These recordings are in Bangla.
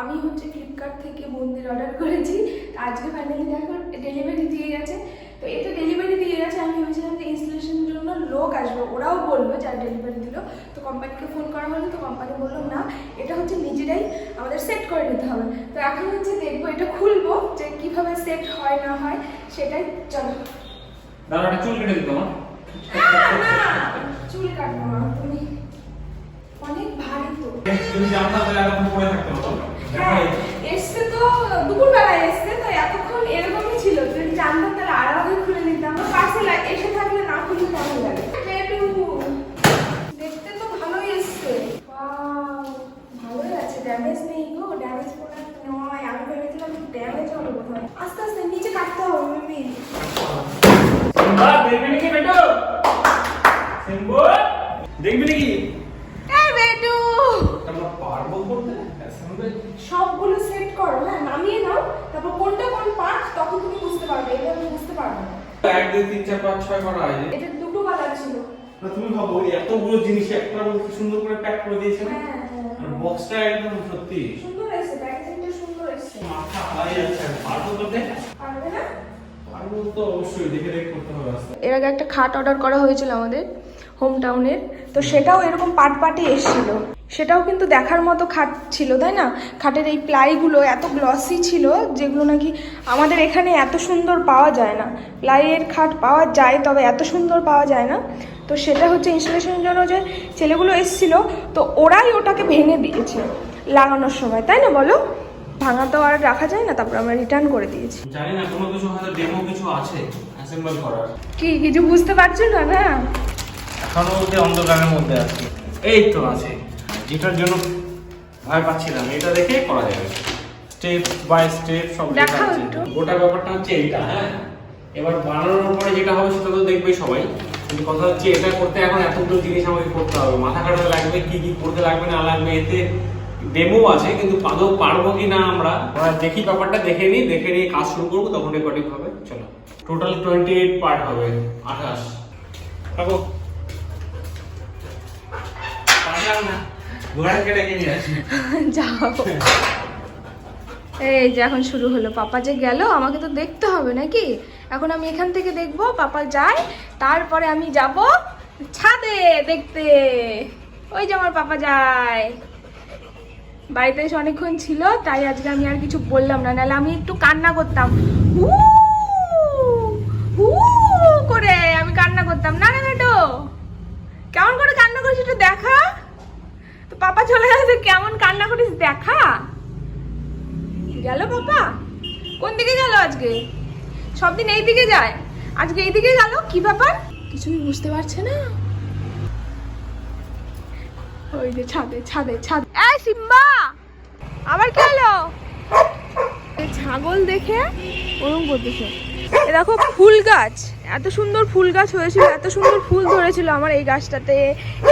আমি হচ্ছে ফ্লিপকার্ট থেকে মন্দির অর্ডার করেছি। আজকে ফাইনালি দেখো ডেলিভারি দিয়ে গেছে। তো এটা ডেলিভারি দিয়ে গেছে আমি ভেবেছিলাম যে ইনস্টলেশনের জন্য লোক আসবে। ওরাও বলবে যার ডেলিভারি দিল। তো কোম্পানিকে ফোন করা হলো তো কোম্পানি বলল না এটা হচ্ছে নিজেরাই আমাদের সেট করে নিতে হবে। তো এখন হচ্ছে দেখব এটা খুলবো যে কীভাবে সেট হয় না হয় সেটাই চলো। চুল কেটে দিত আমার না, চুল কাটবো না তুমি অনেক ভারী তো। যদি জানতাম তাহলে এতক্ষণ পরে থাকতে হতো হ্যাঁ, এসছে তো দুপুরবেলায় এসছে তো এতক্ষণ এরকমই ছিল। যদি জানতাম তাহলে আড়াআড়ি খুলে নিতাম পার্সেল এসে থাকলে না খুলে কেমন লাগে? দেখতে তো ভালোই এসছে। ভালোই আছে ড্যামেজ নেই গো ড্যামেজ প্রোডাক্ট নয় আমি ভেবেছিলাম ড্যামেজ হবে আস্তে আস্তে নিচে কাটতে হবে সিম্বা দেখবি নাকি বেটো সিম্বু দেখবি নাকি এই বেটু আমরা পারব করতে অ্যাসেম্বল সবগুলো সেট করো হ্যাঁ নামিয়ে নাও তারপর কোনটা কোন পার্ট তখন তুমি বুঝতে পারবে এটা আমি বুঝতে পারব না এক দুই তিন চার পাঁচ ছয় করা হয় এটা দুটো কালার ছিল। না তুমি ভাবো এতগুলো জিনিস একটা কি সুন্দর করে প্যাক করে দিয়েছে না? হ্যাঁ হ্যাঁ আর বক্সটা একদম সত্যি। সুন্দর হয়েছে প্যাকেজিংটা সুন্দর হয়েছে। মাথা ভাই আচ্ছা পারব তো দেখ? পারবে না? পারব তো অবশ্যই দেখে দেখে করতে হবে আস্তে এর আগে একটা খাট অর্ডার করা হয়েছিল আমাদের। হোম টাউনের তো সেটাও এরকম পাট পাটে এসেছিল। সেটাও কিন্তু দেখার মতো খাট ছিল তাই না? খাটের এই প্লাইগুলো এত গ্লসি ছিল যেগুলো নাকি আমাদের এখানে এত সুন্দর পাওয়া যায় না। প্লাইয়ের খাট পাওয়া যায় তবে এত সুন্দর পাওয়া যায় না। তো সেটা হচ্ছে ইনস্টলেশনের জন্য যে ছেলেগুলো এসেছিল তো ওরাই ওটাকে ভেঙে দিয়েছে লাগানোর সময় তাই না বলো? ভাঙা তো আর রাখা যায় না তারপর আমরা রিটার্ন করে দিয়েছি। জানি না কোনো কিছু হয়তো ডেমো কিছু আছে অ্যাসেম্বল করার। কি কিছু বুঝতে পারছ না? না বলতে অন্ধকারের মধ্যে আছে। এই তো আছে। যেটার জন্য ভয় পাচ্ছিলাম এটা দেখে করা যাবে। স্টেপ বাই স্টেপ সব লেখা আছে। গোটা ব্যাপারটা হচ্ছে এইটা হ্যাঁ? এবার বানানোর পরে যেটা হবে সেটা তো দেখবেই সবাই। কিন্তু কথা হচ্ছে এটা করতে এখন এতগুলো জিনিস আমাকে করতে হবে। মাথা কাটা লাগবে কি কি করতে লাগবে না লাগবে এতে ডেমো আছে কিন্তু আদৌ পারব কি না আমরা? আমরা দেখি ব্যাপারটা দেখে নিই দেখে নিয়ে কাজ শুরু করব তখন রেকর্ডিং হবে। চলো। টোটাল টোয়েন্টি এইট পার্ট হবে। আঠাশ। থাকো পারলাম না ঘোড়া কেটে নিয়ে আসি যাও এই যে এখন শুরু হলো। পাপা যে গেল, আমাকে তো দেখতে হবে নাকি? এখন আমি এখান থেকে দেখব, পাপা যায়, তারপরে আমি যাব ছাদে দেখতে। ওই যে আমার পাপা যায়। বাড়িতে এসে অনেকক্ষণ ছিল, তাই আজকে আমি আর কিছু বললাম না। নাহলে আমি একটু কান্না করতাম। হু হু করে আমি কান্না করতাম। না না বেটো কেমন করে কান্না করিস একটু দেখা? পাপা চলে গেছে, কেমন কান্না করিস? দেখা। গেল পাপা? কোন দিকে গেল আজকে? সব দিন এই দিকে যায়। আজকে এই দিকে গেল? কি ব্যাপার? কিছুই বুঝতে পারছে না? ওই যে ছাদে ছাদে ছাদে। এই সিম্বা! আবার কি হলো? ছাগল দেখে ওরকম করতেছে। এ দেখো ফুল গাছ। এত সুন্দর ফুল গাছ হয়েছিল, এত সুন্দর ফুল ধরেছিল আমার এই গাছটাতে।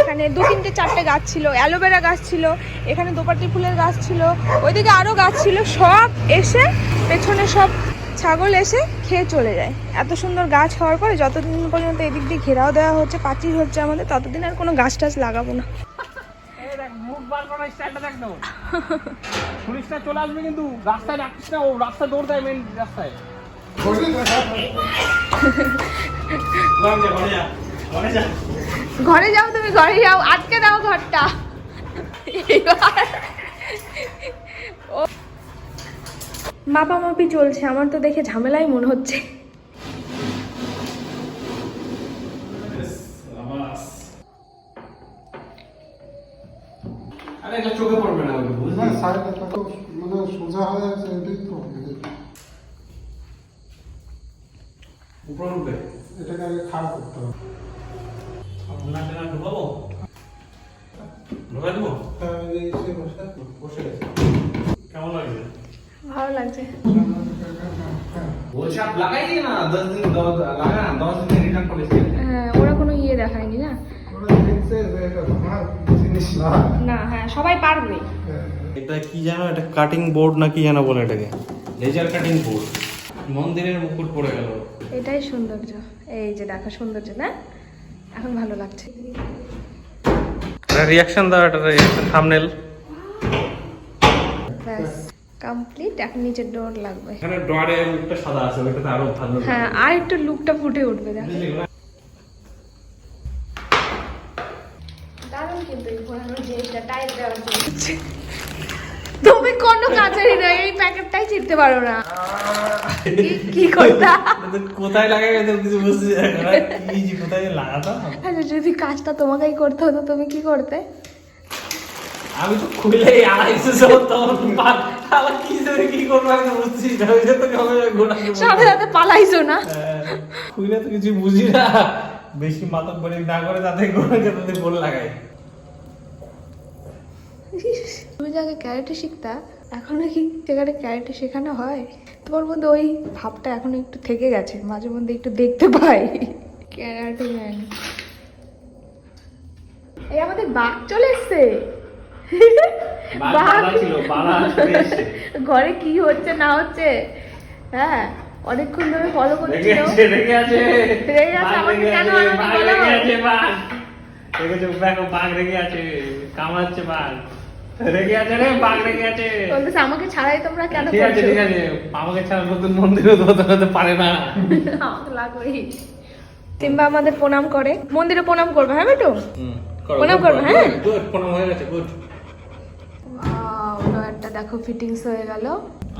এখানে দু তিনটে চারটে গাছ ছিল, অ্যালোভেরা গাছ ছিল, এখানে দোপাটি ফুলের গাছ ছিল, ওইদিকে আরও গাছ ছিল, সব এসে পেছনে সব ছাগল এসে খেয়ে চলে যায়। এত সুন্দর গাছ হওয়ার পরে যতদিন পর্যন্ত এদিক দিয়ে ঘেরাও দেওয়া হচ্ছে, পাঁচিল হচ্ছে আমাদের, ততদিন আর কোনো গাছ টাছ লাগাবো না। দেখ না চলে আসবে কিন্তু, রাস্তায় ও রাস্তা দৌড় দেয় মেন রাস্তায়। ঘরে যাও তুমি ঘরে যাও আটকে দাও ঘরটা। এবার ও- মাপামাপি চলছে আমার তো দেখে ঝামেলাই মনে হচ্ছে। আরে এটা চোখে পড়বে না মানে সোজা হয়ে আছে এটাই তো উপরে উঠবে। এটাকে আগে খাড়া করতে হবে। ওনাকে না ঢুকাবো? ঢুকাই দেবো? তা এই সে বসে বসে গেছে। কেমন লাগছে? ভালো লাগছে। বলছে আপ লাগাই দিয়ে না দশ দিন লাগা না দশ দিনে রিটার্ন পলিসি হ্যাঁ ওরা কোনো ইয়ে দেখায়নি না? ওরা দেখছে যে এটা ভাঙার জিনিস না। না হ্যাঁ সবাই পারবে। এটা কি জানো এটা কাটিং বোর্ড না কি জানো বলে এটাকে? লেজার কাটিং বোর্ড মন্দিরের মুকুট পড়ে গেল। এটাই সৌন্দর্য। এই যে দেখো সৌন্দর্য না? এখন ভালো লাগছে। এটা রিয়াকশন দাও এটা রিয়াকশন থাম্বনেল ব্যাস কমপ্লিট এখন ডোর লাগবে। এখানে ডোয়ারে মুখটা সাদা আছে ওইটাতে আরও ভালো হ্যাঁ আর একটু লুকটা ফুটে উঠবে দেখো। দারুণ কিন্তু এই ঘোরানোর জিনিসটা টাইট দেওয়ার জন্য। তুমি কোনো কাজেরই না এই প্যাকেটটাই চিনতে পারো না। কি- করতা কোথায় লাগাই গেছে কিছু বুঝছি কি যে কোথায় যে লাগাতাম। আচ্ছা যদি কাজটা তোমাকেই করতে হতো তুমি কি করতে? আমি তো খুলে আড়াইশো আবার কি করে কি করব আমি তো বুঝছি না। ওই জন্য তোকে আমি গোটা সাথে সাথে পালাইছো না? খুলে তো কিছু বুঝি না। বেশি মাতক বলি না করে তাতে গোড়া তাতে গোল লাগাই। তুমি যে আগে ক্যারেটে শিখতা এখনও কি সেখানে ক্যারেটে শেখানো হয়? তোমার মধ্যে ওই ভাবটা এখনও একটু থেকে গেছে মাঝে মধ্যে একটু দেখতে পাই। ক্যারাটে ম্যান এই আমাদের বাঘ চলে এসছে। বাঘ ছিল বালা চলে এসছে। ঘরে কি হচ্ছে না হচ্ছে? হ্যাঁ অনেকক্ষণ ধরে ফলো করছিল। রেগে আছে। রেগে আছে, আমাকে কেন আছে, আমাকে বাঘ বলো? রেগে আছে বাঘ। রেগে আছে বাঘ রেগে আছে কামড়াচ্ছে বাঘ। রেগে আছে রে বাঘ রেগে আছে। বলতেছে আমাকে ছাড়াই তোমরা কেন ঠিক আছে ঠিক আছে আমাকে ছাড়া নতুন মন্দিরও তো হতে হতে পারে না। আমাকে লাগবেই। সিম্বা আমাদের প্রণাম করে। মন্দিরে প্রণাম করবে হ্যাঁ বেটু? প্রণাম করবে, হ্যাঁ? গুড প্রণাম হয়ে গেছে গুড একটা দেখো ফিটিংস হয়ে গেল।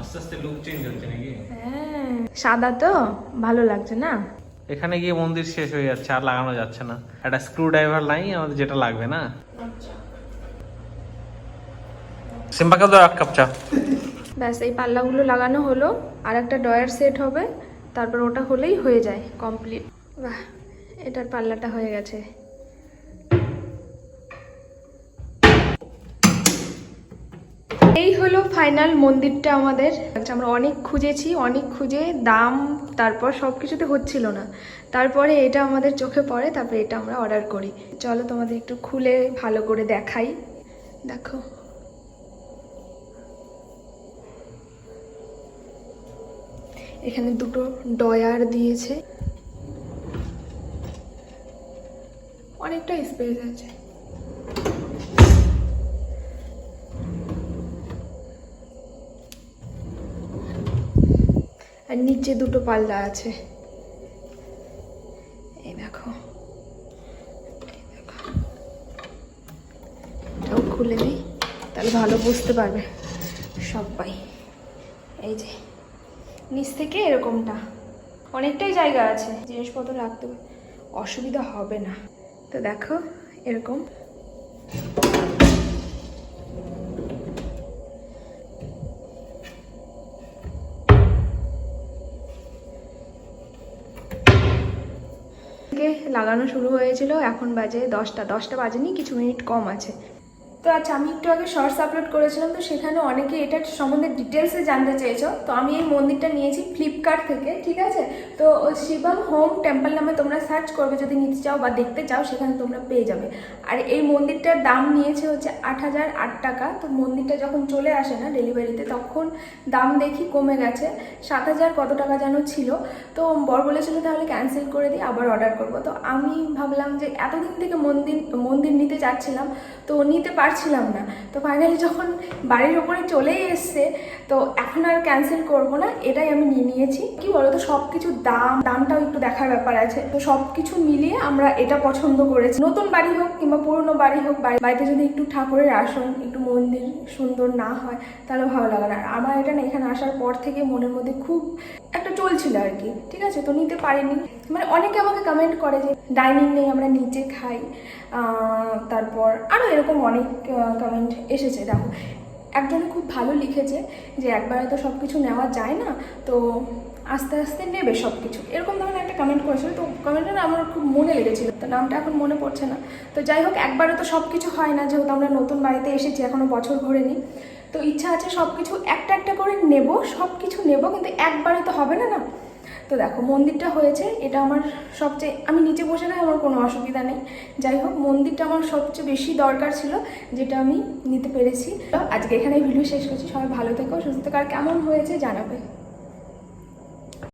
আস্তে আস্তে লুক চেঞ্জ হচ্ছে নাকি? হ্যাঁ সাদা তো ভালো লাগছে না? এখানে গিয়ে মন্দির শেষ হয়ে যাচ্ছে আর লাগানো যাচ্ছে না। একটা স্ক্রু ড্রাইভার নাই আমাদের যেটা লাগবে না? সিম্বাকে দাও এক কাপ চা। ব্যাস, এই পাল্লাগুলো লাগানো হলো আর একটা ডয়ার সেট হবে, তারপর ওটা হলেই হয়ে যায়, কমপ্লিট। বাহ, এটার পাল্লাটা হয়ে গেছে। এই হলো ফাইনাল মন্দিরটা আমাদের। আচ্ছা আমরা অনেক খুঁজেছি, অনেক খুঁজে দাম, তারপর সব কিছুতে হচ্ছিল না। তারপরে এটা আমাদের চোখে পড়ে, তারপরে এটা আমরা অর্ডার করি। চলো তোমাদের একটু খুলে ভালো করে দেখাই। দেখো। এখানে দুটো ডয়ার দিয়েছে। অনেকটা স্পেস আছে। আর নিচে দুটো পাল্লা আছে। এই দেখো। খুলে দিই তাহলে ভালো বুঝতে পারবে সবাই। এই যে। নিচ থেকে এরকমটা। অনেকটাই জায়গা আছে, জিনিসপত্র রাখতে অসুবিধা হবে না। তো দেখো, এরকম। লাগানো শুরু হয়েছিল, এখন বাজে দশটা। দশটা বাজেনি, কিছু মিনিট কম আছে। তো আচ্ছা আমি একটু আগে শর্টস আপলোড করেছিলাম, তো সেখানে অনেকে এটার সম্বন্ধে ডিটেলসে জানতে চেয়েছো। তো আমি এই মন্দিরটা নিয়েছি ফ্লিপকার্ট থেকে, ঠিক আছে? তো শিবম হোম টেম্পল নামে তোমরা সার্চ করবে, যদি নিতে চাও বা দেখতে চাও, সেখানে তোমরা পেয়ে যাবে। আর এই মন্দিরটার দাম নিয়েছে হচ্ছে আট হাজার আট টাকা। তো মন্দিরটা যখন চলে আসে না ডেলিভারিতে, তখন দাম দেখি কমে গেছে। সাত হাজার কত টাকা যেন ছিল। তো বর বলেছিল তাহলে ক্যান্সেল করে দিই আবার অর্ডার করব। তো আমি ভাবলাম যে এতদিন থেকে মন্দির মন্দির নিতে যাচ্ছিলাম তো নিতে পারছিলাম না। তো ফাইনালি যখন বাড়ির ওপরে চলেই এসছে, তো এখন আর ক্যান্সেল করব না, এটাই আমি নিয়ে নিয়েছি। কি বলো তো সব কিছুর দাম, দামটাও একটু দেখার ব্যাপার আছে। তো সব কিছু মিলিয়ে আমরা এটা পছন্দ করেছি। নতুন বাড়ি হোক কিংবা পুরনো বাড়ি হোক, বাড়ি- বাড়িতে যদি একটু ঠাকুরের আসন, একটু মন্দির সুন্দর না হয়, তাহলে ভালো লাগে না। আর আমার এটা না এখানে আসার পর থেকে মনের মধ্যে খুব একটা চলছিল আর কি, ঠিক আছে? তো নিতে পারিনি। মানে অনেকে আমাকে কমেন্ট করে যে ডাইনিং নেই, আমরা নিচে খাই। তারপর আরও এরকম অনেক কমেন্ট এসেছে, দেখো। একজনে খুব ভালো লিখেছে যে একবারে তো সব কিছু নেওয়া যায় না, তো আস্তে আস্তে নেবে সব কিছু এরকম ধরনের একটা কমেন্ট করেছিল, তো কমেন্টটা না আমার খুব মনে লেগেছিল, তো নামটা এখন মনে পড়ছে না। তো যাই হোক, একবারে তো সব কিছু হয় না, যেহেতু আমরা নতুন বাড়িতে এসেছি, এখনও বছর ঘোরেনি। তো ইচ্ছা আছে সব কিছু একটা একটা করে নেব সব কিছু নেব, কিন্তু একবারে তো হবে না না? তো দেখো, মন্দিরটা হয়েছে, এটা আমার সবচেয়ে, আমি নিচে বসে না আমার কোনো অসুবিধা নেই। যাই হোক, মন্দিরটা আমার সবচেয়ে বেশি দরকার ছিল, যেটা আমি নিতে পেরেছি। আজকে এখানে ভিডিও শেষ করছি, সবাই ভালো থেকো, সুস্থ থেকো কেমন হয়েছে জানাবে।